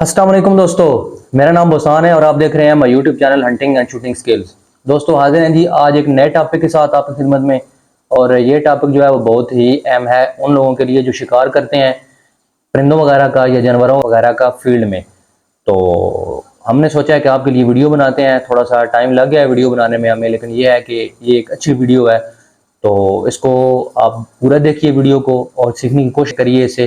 السلام علیکم دوستو، میرا نام بسان ہے اور آپ دیکھ رہے ہیں ہمارا YouTube channel hunting and shooting skills دوستو، حاضر ہیں جی آج ایک نئے ٹاپک کے ساتھ آپ کی خدمت میں۔ اور یہ ٹاپک جو ہے وہ بہت ہی اہم ہے ان لوگوں کے لیے جو شکار کرتے ہیں پرندوں وغیرہ کا یا جانوروں وغیرہ کا فیلڈ میں۔ تو ہم نے سوچا ہے کہ آپ کے لیے ویڈیو بناتے ہیں، تھوڑا سا ٹائم لگ گیا ہے ویڈیو بنانے میں ہمیں، لیکن یہ ہے کہ یہ ایک اچھی ویڈیو ہے۔ تو اس کو آپ پورا دیکھیے ویڈیو کو اور سیکھنے کی کوشش کریے اسے۔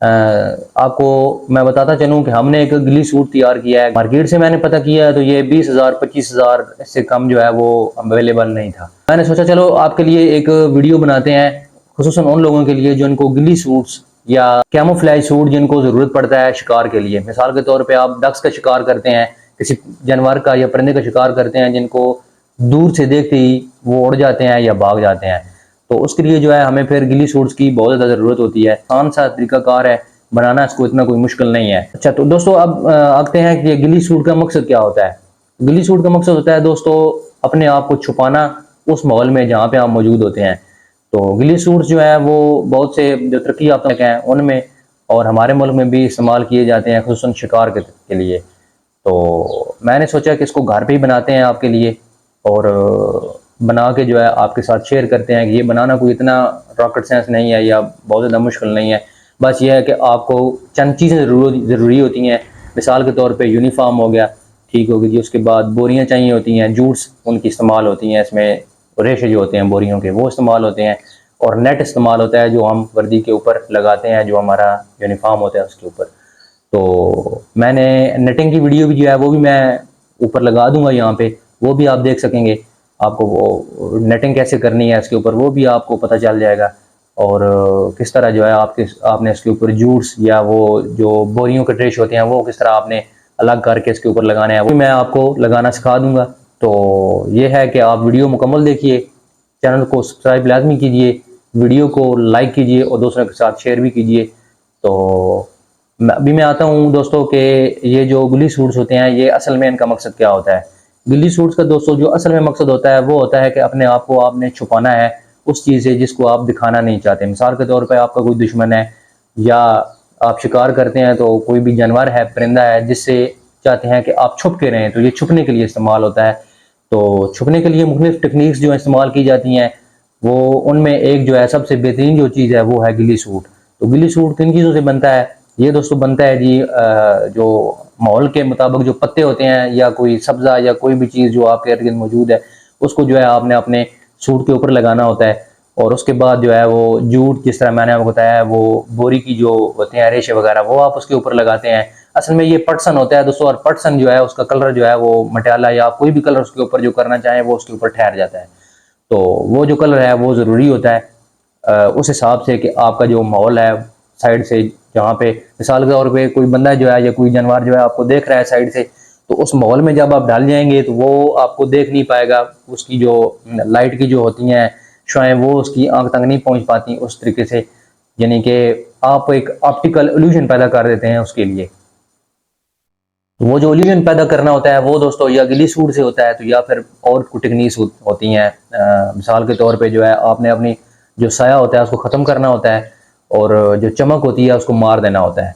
آپ کو میں بتاتا چلوں کہ ہم نے ایک گلی سوٹ تیار کیا ہے۔ مارکیٹ سے میں نے پتہ کیا ہے تو یہ بیس ہزار، پچیس ہزار سے کم جو ہے وہ اویلیبل نہیں تھا۔ میں نے سوچا چلو آپ کے لیے ایک ویڈیو بناتے ہیں، خصوصاً ان لوگوں کے لیے جو ان کو گلی سوٹس یا کیمو فلائی سوٹ جن کو ضرورت پڑتا ہے شکار کے لیے۔ مثال کے طور پہ آپ ڈکس کا شکار کرتے ہیں، کسی جانور کا یا پرندے کا شکار کرتے ہیں، جن کو دور سے دیکھتے ہی وہ اڑ جاتے ہیں یا بھاگ جاتے ہیں۔ تو اس کے لیے جو ہے ہمیں پھر گلی سوٹس کی بہت زیادہ ضرورت ہوتی ہے۔ آسان سا طریقہ کار ہے، بنانا اس کو اتنا کوئی مشکل نہیں ہے۔ اچھا تو دوستو، اب آگتے ہیں کہ گلی سوٹ کا مقصد کیا ہوتا ہے۔ گلی سوٹ کا مقصد ہوتا ہے دوستو، اپنے آپ کو چھپانا اس ماحول میں جہاں پہ آپ موجود ہوتے ہیں۔ تو گلی سوٹس جو ہے وہ بہت سے جو ترقی یافتہ ہیں، ان میں اور ہمارے ملک میں بھی استعمال کیے جاتے ہیں، خصوصاً شکار کے لیے۔ تو میں نے سوچا کہ اس کو گھر پہ ہی بناتے ہیں آپ کے لیے اور بنا کے جو ہے آپ کے ساتھ شیئر کرتے ہیں کہ یہ بنانا کوئی اتنا راکٹ سینس نہیں ہے یا بہت زیادہ مشکل نہیں ہے۔ بس یہ ہے کہ آپ کو چند چیزیں ضروری ہوتی ہیں۔ مثال کے طور پہ یونیفارم ہو گیا، ٹھیک ہوگی جی اس کے بعد بوریاں چاہیے ہوتی ہیں، جوٹس ان کی استعمال ہوتی ہیں، اس میں ریشے جو ہوتے ہیں بوریوں کے وہ استعمال ہوتے ہیں۔ اور نیٹ استعمال ہوتا ہے جو ہم وردی کے اوپر لگاتے ہیں، جو ہمارا یونیفارم ہوتا ہے اس کے اوپر۔ تو میں نے نیٹنگ کی ویڈیو بھی جو ہے وہ بھی میں اوپر لگا دوں گا یہاں پہ۔ وہ بھی آپ دیکھ سکیں گے۔ آپ کو وہ نیٹنگ کیسے کرنی ہے اس کے اوپر وہ بھی آپ کو پتہ چل جائے گا اور کس طرح جو ہے آپ کے آپ نے اس کے اوپر جوٹس یا وہ جو بوریوں کے ٹریش ہوتے ہیں وہ کس طرح آپ نے الگ کر کے اس کے اوپر لگانے ہیں وہ میں آپ کو لگانا سکھا دوں گا۔ تو یہ ہے کہ آپ ویڈیو مکمل دیکھیے، چینل کو سبسکرائب لازمی کیجیے، ویڈیو کو لائک کیجیے اور دوسروں کے ساتھ شیئر بھی کیجیے۔ تو ابھی میں آتا ہوں دوستوں کہ یہ جو گلی سوٹس ہوتے ہیں، یہ اصل میں ان کا مقصد کیا ہوتا ہے؟ گلی سوٹس کا دوستوں جو اصل میں مقصد ہوتا ہے، وہ ہوتا ہے کہ اپنے آپ کو آپ نے چھپانا ہے، اس چیز سے جس کو آپ دکھانا نہیں چاہتے۔ مثال کے طور پہ آپ کا کوئی دشمن ہے، یا آپ شکار کرتے ہیں تو کوئی بھی جانور ہے، پرندہ ہے، جس سے چاہتے ہیں کہ آپ چھپ کے رہیں، تو یہ چھپنے کے لیے استعمال ہوتا ہے۔ تو چھپنے کے لیے مختلف ٹیکنیکس جو استعمال کی جاتی ہیں، وہ ان میں ایک جو ہے، سب سے بہترین جو چیز ہے، وہ ہے گلی سوٹ تو گلی سوٹ کن چیزوں سے بنتا ہے؟ یہ دوستو بنتا ہے جی جو ماحول کے مطابق جو پتے ہوتے ہیں یا کوئی سبزہ یا کوئی بھی چیز جو آپ کے ارد گرد موجود ہے، اس کو جو ہے آپ نے اپنے سوٹ کے اوپر لگانا ہوتا ہے۔ اور اس کے بعد جو ہے وہ جوٹ جس طرح میں نے آپ کو بتایا وہ بوری کی جو ہوتے ہیں ریشے وغیرہ، وہ آپ اس کے اوپر لگاتے ہیں۔ اصل میں یہ پٹسن ہوتا ہے دوستو، اور پٹسن جو ہے اس کا کلر جو ہے وہ مٹیالہ یا کوئی بھی کلر اس کے اوپر جو کرنا چاہیں وہ اس کے اوپر ٹھہر جاتا ہے۔ تو وہ جو کلر ہے وہ ضروری ہوتا ہے اس حساب سے کہ آپ کا جو ماحول ہے سائڈ سے جہاں پہ مثال کے طور پہ کوئی بندہ جو ہے یا کوئی جانور جو ہے آپ کو دیکھ رہا ہے سائڈ سے، تو اس ماحول میں جب آپ ڈال جائیں گے تو وہ آپ کو دیکھ نہیں پائے گا، اس کی جو لائٹ کی جو ہوتی ہیں شوائیں وہ اس کی آنکھ تنگ نہیں پہنچ پاتی اس طریقے سے یعنی کہ آپ ایک آپٹیکل ایلیوژن پیدا کر دیتے ہیں اس کے لیے۔ وہ جو ایلیوژن پیدا کرنا ہوتا ہے وہ دوستو یا گلی سوٹ سے ہوتا ہے تو یا پھر اور ٹیکنیکس ہوتی ہیں۔ مثال کے طور پہ جو ہے آپ نے اپنی جو سایہ ہوتا ہے اس کو ختم کرنا ہوتا ہے۔ اور جو چمک ہوتی ہے اس کو مار دینا ہوتا ہے۔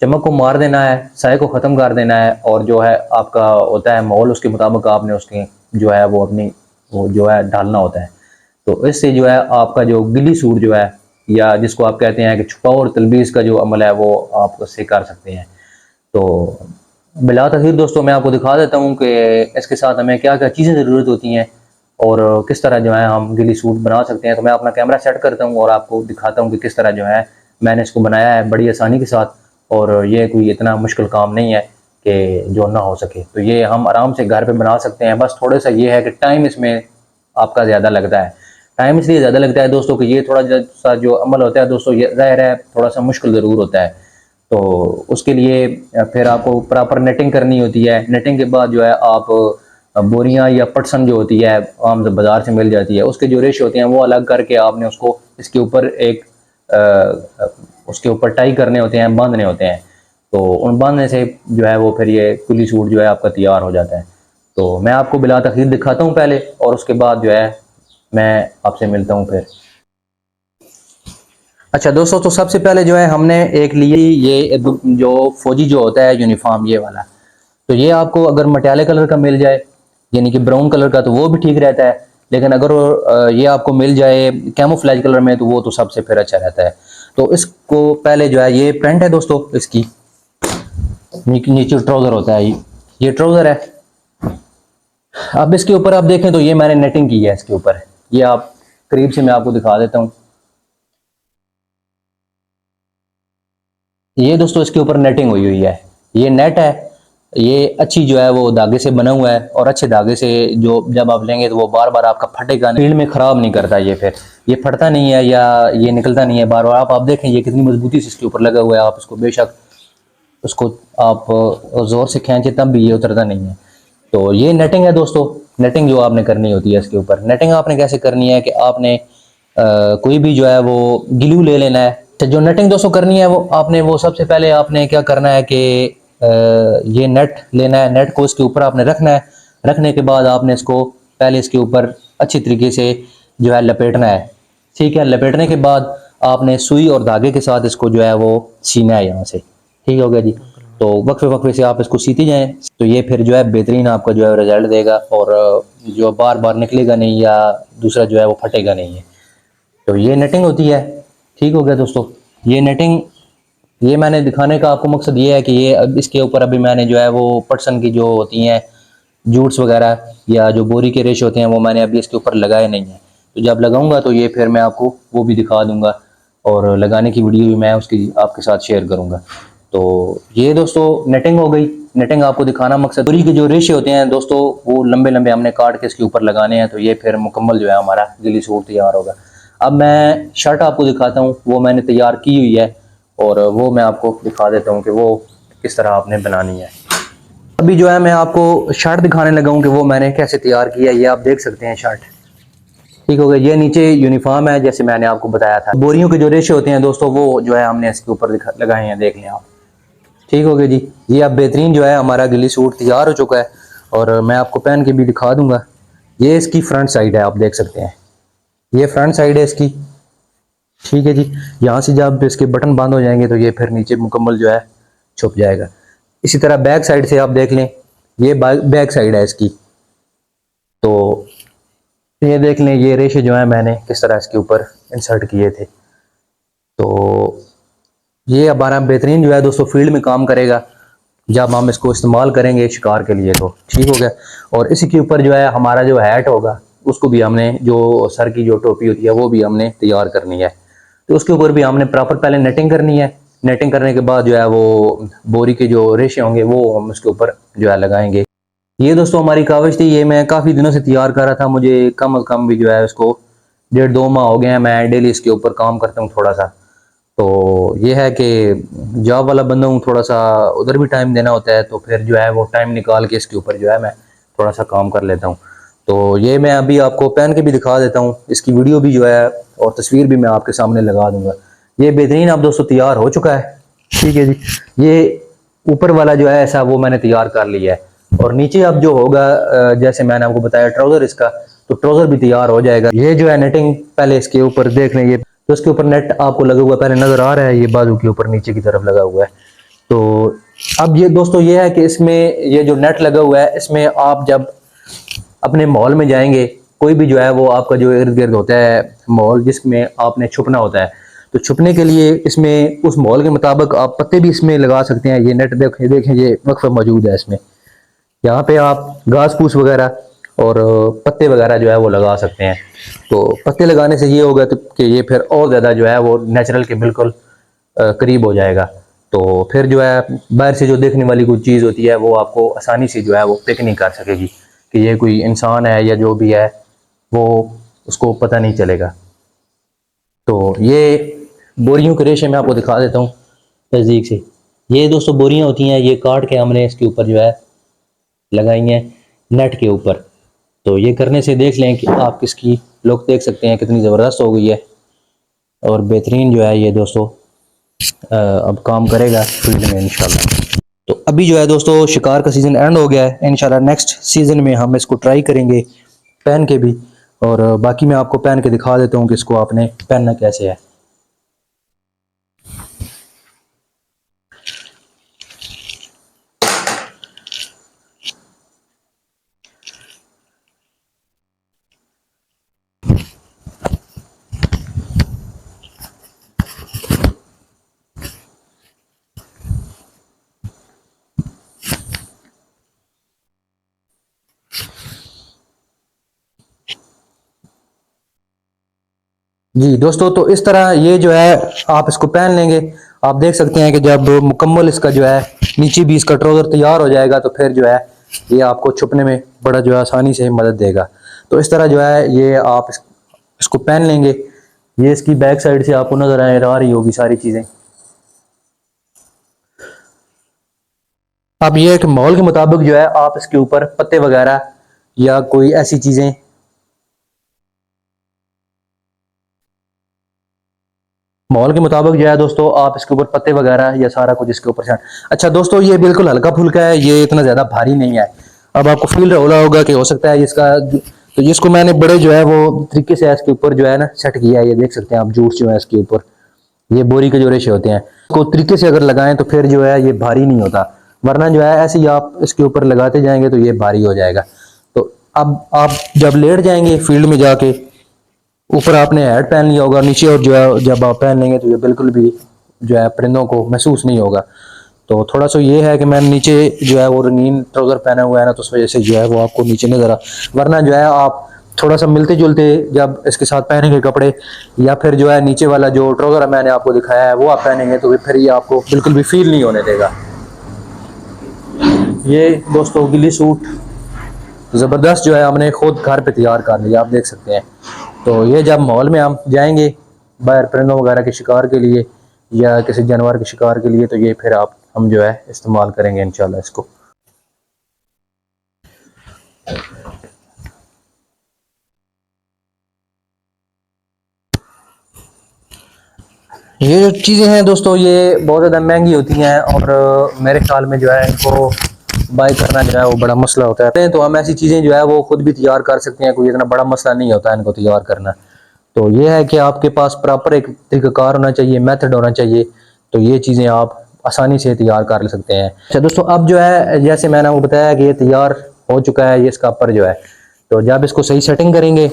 چمک کو مار دینا ہے، سائے کو ختم کر دینا ہے اور جو ہے آپ کا ہوتا ہے ماحول اس کے مطابق آپ نے اس کی جو ہے وہ اپنی وہ جو ہے ڈالنا ہوتا ہے۔ تو اس سے جو ہے آپ کا جو گلی سوٹ جو ہے یا جس کو آپ کہتے ہیں کہ چھپاؤ اور تلبیز کا جو عمل ہے وہ آپ اس سے کر سکتے ہیں۔ تو بلا تخیر دوستوں میں آپ کو دکھا دیتا ہوں کہ اس کے ساتھ ہمیں کیا کیا چیزیں ضرورت ہوتی ہیں۔ اور کس طرح جو ہے ہم گلی سوٹ بنا سکتے ہیں؟ تو میں اپنا کیمرہ سیٹ کرتا ہوں اور آپ کو دکھاتا ہوں کہ کس طرح جو ہے میں نے اس کو بنایا ہے بڑی آسانی کے ساتھ اور یہ کوئی اتنا مشکل کام نہیں ہے کہ جو نہ ہو سکے۔ تو یہ ہم آرام سے گھر پہ بنا سکتے ہیں۔ بس تھوڑا سا یہ ہے کہ ٹائم اس میں آپ کا زیادہ لگتا ہے۔ ٹائم اس لیے زیادہ لگتا ہے دوستوں کہ یہ تھوڑا سا جو عمل ہوتا ہے دوستوں یہ ظاہر ہے، تھوڑا سا مشکل ضرور ہوتا ہے۔ تو اس کے لیے پھر آپ کو پراپر نیٹنگ کرنی ہوتی ہے۔ نیٹنگ کے بعد جو ہے آپ بوریاں یا پٹسن جو ہوتی ہے، عام بازار سے مل جاتی ہے، اس کے جو ریش ہوتے ہیں، وہ الگ کر کے آپ نے اس کو اس کے اوپر ایک اس کے اوپر ٹائی کرنے ہوتے ہیں، باندھنے ہوتے ہیں۔ تو ان باندھنے سے جو ہے، وہ پھر یہ کلی سوٹ جو ہے، آپ کا تیار ہو جاتا ہے۔ تو میں آپ کو بلا تخیر دکھاتا ہوں پہلے اور اس کے بعد جو ہے، میں آپ سے ملتا ہوں پھر۔ اچھا دوستو، تو سب سے پہلے جو ہے، ہم نے ایک لی یہ جو فوجی جو ہوتا ہے، یونیفارم، یہ والا۔ تو یہ آپ کو اگر مٹیالے کلر کا مل جائے یعنی کہ براؤن کلر کا تو وہ بھی ٹھیک رہتا ہے، لیکن اگر یہ آپ کو مل جائے کیمو فلیج کلر میں تو وہ تو سب سے پھر اچھا رہتا ہے۔ تو اس کو پہلے جو ہے، یہ پینٹ ہے دوستو، اس کی۔ نیچے ٹراؤزر ہوتا ہے، یہ ٹراؤزر ہے۔ اب اس کے اوپر آپ دیکھیں تو یہ میں نے نیٹنگ کی ہے اس کے اوپر۔ یہ آپ قریب سے میں آپ کو دکھا دیتا ہوں۔ یہ دوستو اس کے اوپر نیٹنگ ہوئی ہوئی ہے۔ یہ نیٹ ہے۔ یہ اچھی جو ہے وہ دھاگے سے بنا ہوا ہے اور اچھے دھاگے سے جو جب آپ لیں گے تو وہ بار بار آپ کا پھٹے گا فیلڈ میں خراب نہیں کرتا یہ پھر۔ یہ پھٹتا نہیں ہے یا یہ نکلتا نہیں ہے۔ بار بار آپ آپ دیکھیں یہ کتنی مضبوطی سے اس کے اوپر لگا ہوا ہے۔ آپ اس کو بے شک اس کو آپ زور سے کھینچے تب بھی یہ اترتا نہیں ہے۔ تو یہ نیٹنگ ہے دوستو۔ نیٹنگ جو آپ نے کرنی ہوتی ہے اس کے اوپر۔ نیٹنگ آپ نے کیسے کرنی ہے کہ آپ نے کوئی بھی جو ہے وہ گلو لے لینا ہے۔ جو نیٹنگ دوستو کرنی ہے وہ آپ نے وہ سب سے پہلے آپ نے کیا کرنا ہے کہ یہ نیٹ لینا ہے، نیٹ کو اس کے اوپر آپ نے رکھنا ہے۔ رکھنے کے بعد آپ نے اس کو پہلے اس کے اوپر اچھی طریقے سے جو ہے لپیٹنا ہے۔ ٹھیک ہے، لپیٹنے کے بعد آپ نے سوئی اور دھاگے کے ساتھ اس کو جو ہے وہ سینا ہے یہاں سے۔ ٹھیک ہو گیا جی۔ تو وقفے وقفے سے آپ اس کو سیتی جائیں۔ تو یہ پھر جو ہے بہترین آپ کا جو ہے رزلٹ دے گا اور جو بار بار نکلے گا نہیں یا دوسرا جو ہے وہ پھٹے گا نہیں ہے۔ تو یہ نیٹنگ ہوتی ہے۔ ٹھیک ہو گیا دوستو۔ یہ نیٹنگ یہ میں نے دکھانے کا آپ کو مقصد یہ ہے کہ یہ اس کے اوپر ابھی میں نے جو ہے وہ پٹسن کی جو ہوتی ہیں جوٹس وغیرہ یا جو بوری کے ریش ہوتے ہیں وہ میں نے ابھی اس کے اوپر لگائے نہیں ہیں۔ تو جب لگاؤں گا تو یہ پھر میں آپ کو وہ بھی دکھا دوں گا اور لگانے کی ویڈیو بھی میں اس کی آپ کے ساتھ شیئر کروں گا۔ تو یہ دوستو نیٹنگ ہو گئی۔ نیٹنگ آپ کو دکھانا مقصد بوری کے جو ریشے ہوتے ہیں دوستو وہ لمبے لمبے ہم نے کاٹ کے اس کے اوپر لگانے ہیں تو یہ پھر مکمل جو ہے ہمارا گلی سوٹ تیار ہوگا۔ اب میں شرٹ آپ کو دکھاتا ہوں۔ وہ میں نے تیار کی ہوئی ہے۔ اور وہ میں آپ کو دکھا دیتا ہوں کہ وہ کس طرح آپ نے بنانی ہے۔ ابھی جو ہے میں آپ کو شرٹ دکھانے لگا ہوں کہ وہ میں نے کیسے تیار کیا یہ آپ دیکھ سکتے ہیں شرٹ۔ ٹھیک ہو گیا، یہ نیچے یونیفارم ہے، جیسے میں نے آپ کو بتایا تھا۔ بوریوں کے جو ریشے ہوتے ہیں دوستو، وہ جو ہے ہم نے اس کے اوپر لگائے ہیں، دیکھ لیں آپ۔ ٹھیک ہو گیا جی یہ اب بہترین جو ہے ہمارا گلی سوٹ تیار ہو چکا ہے۔ اور میں آپ کو پہن کے بھی دکھا دوں گا۔ یہ اس کی فرنٹ سائڈ ہے، آپ دیکھ سکتے ہیں۔ یہ فرنٹ سائڈ ہے اس کی۔ ٹھیک ہے جی۔ یہاں سے جب اس کے بٹن بند ہو جائیں گے تو یہ پھر نیچے مکمل جو ہے چھپ جائے گا۔ اسی طرح بیک سائڈ سے آپ دیکھ لیں، یہ بیک سائڈ ہے اس کی۔ تو یہ دیکھ لیں، یہ ریشے جو ہیں میں نے کس طرح اس کے اوپر انسرٹ کیے تھے۔ تو یہ ہمارا بہترین جو ہے دوستو فیلڈ میں کام کرے گا۔ جب ہم اس کو استعمال کریں گے شکار کے لیے تو ٹھیک ہو گیا۔ اور اسی کے اوپر جو ہے ہمارا جو ہیٹ ہوگا، اس کو بھی ہم نے جو سر کی جو ٹوپی ہوتی ہے، وہ بھی ہم نے تیار کرنی ہے۔ تو اس کے اوپر بھی ہم نے پراپر پہلے نیٹنگ کرنی ہے۔ نیٹنگ کرنے کے بعد جو ہے وہ بوری کے جو ریشے ہوں گے وہ ہم اس کے اوپر جو ہے لگائیں گے۔ یہ دوستو ہماری کاوش تھی، یہ میں کافی دنوں سے تیار کر رہا تھا۔ مجھے کم از کم بھی جو ہے اس کو ڈیڑھ دو ماہ ہو گئے ہیں۔ میں ڈیلی اس کے اوپر کام کرتا ہوں تھوڑا سا۔ تو یہ ہے کہ جاب والا بندہ ہوں، تھوڑا سا ادھر بھی ٹائم دینا ہوتا ہے۔ تو پھر جو ہے وہ ٹائم نکال کے اس کے اوپر جو ہے میں تھوڑا سا کام کر لیتا ہوں۔ تو یہ میں ابھی آپ کو پہن کے بھی دکھا دیتا ہوں۔ اس کی ویڈیو بھی جو ہے اور تصویر بھی میں آپ کے سامنے لگا دوں گا۔ یہ بہترین اب دوستو تیار ہو چکا ہے۔ ٹھیک ہے جی۔ یہ اوپر والا جو ہے ایسا وہ میں نے تیار کر لیا ہے۔ اور نیچے اب جو ہوگا جیسے میں نے آپ کو بتایا ٹراؤزر اس کا تو ٹراؤزر بھی تیار ہو جائے گا۔ یہ جو ہے نیٹنگ پہلے اس کے اوپر دیکھ لیں یہ تو اس کے اوپر نیٹ آپ کو لگا ہوا پہلے نظر آ رہا ہے یہ بازو کے اوپر نیچے کی طرف لگا ہوا ہے۔ تو اب یہ دوستو یہ ہے کہ اس میں یہ جو نیٹ لگا ہوا ہے اس میں آپ جب اپنے مال میں جائیں گے، کوئی بھی جو ہے وہ آپ کا جو ارد گرد ہوتا ہے مال جس میں آپ نے چھپنا ہوتا ہے۔ تو چھپنے کے لیے اس میں، اس مال کے مطابق آپ پتے بھی اس میں لگا سکتے ہیں، یہ نیٹ دیکھیں دیکھیں، یہ وقف موجود ہے اس میں۔ یہاں پہ آپ گھاس پھوس وغیرہ اور پتے وغیرہ جو ہے وہ لگا سکتے ہیں۔ تو پتے لگانے سے یہ ہوگا کہ یہ پھر اور زیادہ جو ہے وہ نیچرل کے بالکل قریب ہو جائے گا۔ تو پھر جو ہے باہر سے جو دیکھنے والی کوئی چیز ہوتی ہے، وہ آپ کو آسانی سے جو ہے وہ پک نہیں کر سکے گی۔ کہ یہ کوئی انسان ہے یا جو بھی ہے، وہ اس کو پتہ نہیں چلے گا۔ تو یہ بوریوں کے ریشے میں آپ کو دکھا دیتا ہوں نزدیک سے۔ یہ دوستو بوریاں ہوتی ہیں، یہ کاٹ کے ہم نے اس کے اوپر جو ہے لگائی ہیں نیٹ کے اوپر۔ تو یہ کرنے سے دیکھ لیں کہ آپ کس کی، لوگ دیکھ سکتے ہیں کتنی زبردست ہو گئی ہے۔ اور بہترین جو ہے یہ دوستو اب کام کرے گا فیلڈ میں انشاءاللہ۔ تو ابھی جو ہے دوستو، شکار کا سیزن اینڈ ہو گیا ہے۔ انشاءاللہ نیکسٹ سیزن میں ہم اس کو ٹرائی کریں گے پہن کے بھی۔ اور باقی میں آپ کو پہن کے دکھا دیتا ہوں کہ اس کو آپ نے پہننا کیسے ہے۔ جی دوستو، تو اس طرح یہ جو ہے، آپ اس کو پہن لیں گے۔ آپ دیکھ سکتے ہیں کہ جب مکمل اس کا جو ہے، نیچے بھی اس کا ٹروزر تیار ہو جائے گا، تو پھر جو ہے، یہ آپ کو چھپنے میں بڑا جو ہے آسانی سے مدد دے گا۔ تو اس طرح جو ہے، یہ آپ اس اس کو پہن لیں گے۔ یہ اس کی بیک سائڈ سے آپ کو نظر آئے آ رہی ہوگی ساری چیزیں۔ اب یہ ایک ماحول کے مطابق جو ہے، آپ اس کے اوپر پتے وغیرہ یا کوئی ایسی چیزیں ماحول کے مطابق جو ہے دوستو، آپ اس کے اوپر پتے وغیرہ یا سارا کچھ اس کے اوپر چھان اچھا دوستو، یہ بالکل ہلکا پھلکا ہے، یہ اتنا زیادہ بھاری نہیں ہے۔ اب آپ کو فیل رہا ہوگا کہ ہو سکتا ہے اس کا تو جس کو میں نے بڑے جو ہے وہ طریقے سے اس کے اوپر جو ہے نا سیٹ کیا ہے۔ یہ دیکھ سکتے ہیں آپ جوس جو ہے اس کے اوپر۔ یہ بوری کے جو ریشے ہوتے ہیں۔ کو طریقے سے اگر لگائیں تو پھر جو ہے یہ بھاری نہیں ہوتا۔ ورنہ جو ہے ایسے ہی آپ اس کے اوپر لگاتے جائیں گے تو یہ بھاری ہو جائے گا۔ تو اب آپ جب لیٹ جائیں گے فیلڈ میں جا کے اوپر آپ نے ہیڈ پہن لیا ہوگا، نیچے اور جو ہے، جب آپ پہن لیں گے تو یہ بالکل بھی جو ہے پرندوں کو محسوس نہیں ہوگا۔ تو تھوڑا سا یہ ہے کہ میں نیچے جو ہے وہ رنگین ٹراؤزر پہنا ہوا ہے نا، تو اس وجہ سے جو ہے وہ آپ کو نیچے نظر آ ورنہ جو ہے آپ تھوڑا سا ملتے جلتے جب اس کے ساتھ پہنیں گے کپڑے، یا پھر جو ہے نیچے والا جو ٹراؤزر میں نے آپ کو دکھایا ہے، وہ آپ پہنیں گے تو پھر یہ آپ کو بالکل بھی فیل نہیں ہونے دے گا۔ یہ دوستو گلی سوٹ زبردست جو ہے ہم نے خود گھر پہ تیار کر لیا، آپ دیکھ سکتے ہیں۔ تو یہ جب ماحول میں ہم جائیں گے باہر پرندوں وغیرہ کے شکار کے لیے یا کسی جانور کے شکار کے لیے تو یہ پھر آپ ہم جو ہے استعمال کریں گے انشاءاللہ اس کو۔ یہ جو چیزیں ہیں دوستو یہ بہت زیادہ مہنگی ہوتی ہیں اور میرے خیال میں جو ہے ان کو بائی کرنا جو ہے وہ بڑا مسئلہ ہوتا ہے۔ تو ہم ایسی چیزیں جو ہے وہ خود بھی تیار کر سکتے ہیں، کوئی اتنا بڑا مسئلہ نہیں ہوتا ہے ان کو تیار کرنا۔ تو یہ ہے کہ آپ کے پاس پراپر ایک طریقہ کار ہونا چاہیے میتھڈ ہونا چاہیے۔ تو یہ چیزیں آپ آسانی سے تیار کر سکتے ہیں۔ اچھا دوستو، اب جو ہے جیسے میں نے وہ بتایا کہ یہ تیار ہو چکا ہے، یہ اس کا اپر جو ہے۔ تو جب اس کو صحیح سیٹنگ کریں گے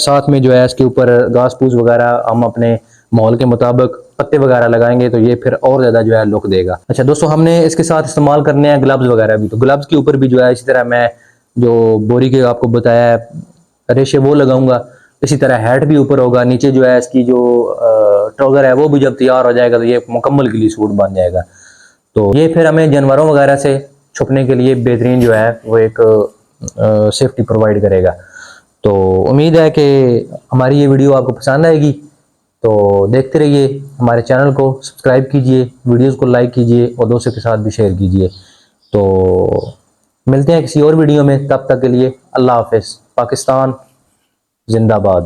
ساتھ میں جو ہے اس کے اوپر گھاس پوس وغیرہ ہم اپنے ماحول کے مطابق پتے وغیرہ لگائیں گے تو یہ پھر اور زیادہ جو ہے لک دے گا۔ اچھا دوستو، ہم نے اس کے ساتھ استعمال کرنے ہیں گلبز وغیرہ بھی۔ تو گلبز کے اوپر بھی جو ہے اسی طرح میں جو بوری کے آپ کو بتایا ہے، ریشے وہ لگاؤں گا۔ اسی طرح ہیٹ بھی اوپر ہوگا۔ نیچے جو ہے اس کی جو ٹراؤزر ہے وہ بھی جب تیار ہو جائے گا تو یہ مکمل گلی سوٹ بن جائے گا۔ تو یہ پھر ہمیں جانوروں وغیرہ سے چھپنے کے لیے بہترین جو ہے وہ ایک سیفٹی پرووائڈ کرے گا۔ تو امید ہے کہ ہماری یہ ویڈیو آپ کو پسند آئے گی۔ تو دیکھتے رہیے، ہمارے چینل کو سبسکرائب کیجیے، ویڈیوز کو لائک کیجیے اور دوستوں کے ساتھ بھی شیئر کیجیے۔ تو ملتے ہیں کسی اور ویڈیو میں، تب تک کے لیے اللہ حافظ، پاکستان، زندہ باد۔